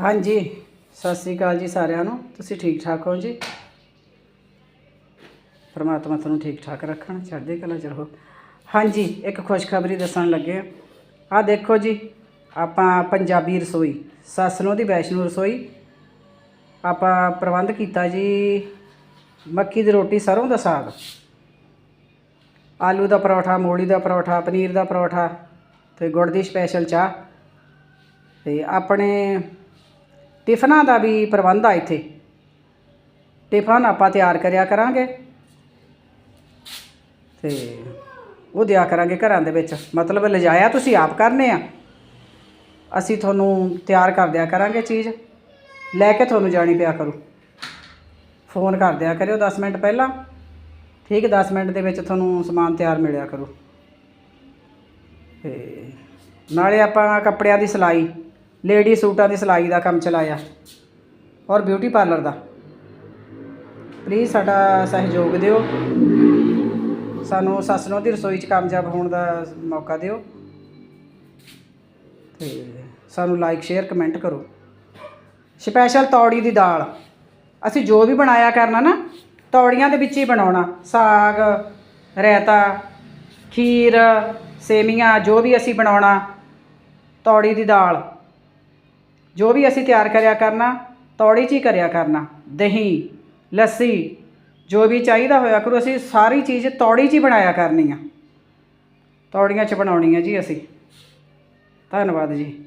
ਹਾਂਜੀ, ਸਤਿ ਸ੍ਰੀ ਅਕਾਲ ਜੀ ਸਾਰਿਆਂ ਨੂੰ। ਤੁਸੀਂ ਠੀਕ ਠਾਕ ਹੋ ਜੀ? ਪਰਮਾਤਮਾ ਤੁਹਾਨੂੰ ਠੀਕ ਠਾਕ ਰੱਖਣ, ਚੜ੍ਹਦੀ ਕਲਾ ਚ ਰਹੋ। ਹਾਂਜੀ, ਇੱਕ ਖੁਸ਼ਖਬਰੀ ਦੱਸਣ ਲੱਗੇ ਆ ਆਹ ਦੇਖੋ ਜੀ, ਆਪਾਂ ਪੰਜਾਬੀ ਰਸੋਈ ਸੱਸਨੋਂ ਦੀ ਵੈਸ਼ਨੂ ਰਸੋਈ। ਆਪਾਂ ਪ੍ਰਬੰਧ ਕੀਤਾ ਜੀ, ਮੱਕੀ ਦੀ ਰੋਟੀ ਸਰੋਂ ਦਾ ਸਾਗ। ਆਲੂ ਦਾ ਪਰੌਠਾ, ਮੂਲੀ ਦਾ ਪਰੌਠਾ, ਪਨੀਰ ਦਾ ਪਰੌਠਾ ਤੇ ਗੁੜ ਦੀ ਸਪੈਸ਼ਲ ਚਾਹ। ਤੇ ਆਪਣੇ ਟਿਫਨਾਂ ਦਾ ਵੀ ਪ੍ਰਬੰਧ ਆ ਇੱਥੇ। ਟਿਫਨ ਆਪਾਂ ਤਿਆਰ ਕਰਿਆ ਕਰਾਂਗੇ। ਤੇ ਉਹ ਦਿਆ ਕਰਾਂਗੇ ਘਰਾਂ ਦੇ ਵਿੱਚ। ਮਤਲਬ ਲਿਜਾਇਆ ਤੁਸੀਂ ਆਪ ਕਰਨੇ ਆ। ਅਸੀਂ ਤੁਹਾਨੂੰ ਤਿਆਰ ਕਰ ਦਿਆ ਕਰਾਂਗੇ ਚੀਜ਼। ਲੈ ਕੇ ਤੁਹਾਨੂੰ ਜਾਣੀ ਪਿਆ ਕਰੂ। ਫੋਨ ਕਰ ਦਿਆ ਕਰਿਓ 10 ਮਿੰਟ ਪਹਿਲਾਂ। ਠੀਕ 10 ਮਿੰਟ ਦੇ ਵਿੱਚ ਤੁਹਾਨੂੰ ਸਮਾਨ ਤਿਆਰ ਮਿਲਿਆ ਕਰੂ। ਤੇ ਨਾਲੇ ਆਪਾਂ ਕੱਪੜਿਆਂ ਦੀ ਸਿਲਾਈ ਲੇਡੀ ਸੂਟਾਂ ਦੀ ਸਿਲਾਈ ਦਾ ਕੰਮ ਚਲਾਇਆ ਔਰ ਬਿਊਟੀ ਪਾਰਲਰ ਦਾ। ਪਲੀਜ਼ ਸਾਡਾ ਸਹਿਯੋਗ ਦਿਓ। ਸਾਨੂੰ ਸੱਸਨੋਂ ਦੀ ਰਸੋਈ 'ਚ ਕਾਮਯਾਬ ਹੋਣ ਦਾ ਮੌਕਾ ਦਿਓ। ਤੇ ਸਾਨੂੰ ਲਾਈਕ ਸ਼ੇਅਰ ਕਮੈਂਟ ਕਰੋ। ਸਪੈਸ਼ਲ ਤੌੜੀ ਦੀ ਦਾਲ। ਅਸੀਂ ਜੋ ਵੀ ਬਣਾਇਆ ਕਰਨਾ ਨਾ, ਤੌੜੀਆਂ ਦੇ ਵਿੱਚ ਹੀ ਬਣਾਉਣਾ। ਸਾਗ, ਰਾਇਤਾ, ਖੀਰ, ਸੇਮੀਆਂ, ਜੋ ਵੀ ਅਸੀਂ ਬਣਾਉਣਾ, ਤੌੜੀ ਦੀ ਦਾਲ। ਜੋ ਵੀ ਅਸੀਂ ਤਿਆਰ ਕਰਿਆ ਕਰਨਾ, ਤੌੜੀ 'ਚ ਹੀ ਕਰਿਆ ਕਰਨਾ। ਦਹੀਂ, ਲੱਸੀ, ਜੋ ਵੀ ਚਾਹੀਦਾ ਹੋਇਆ ਕਰੋ, ਅਸੀਂ ਸਾਰੀ ਚੀਜ਼ ਤੌੜੀ 'ਚ ਹੀ ਬਣਾਇਆ ਕਰਨੀ ਆ। ਤੌੜੀਆਂ 'ਚ ਬਣਾਉਣੀ ਆ ਜੀ ਅਸੀਂ। ਧੰਨਵਾਦ ਜੀ।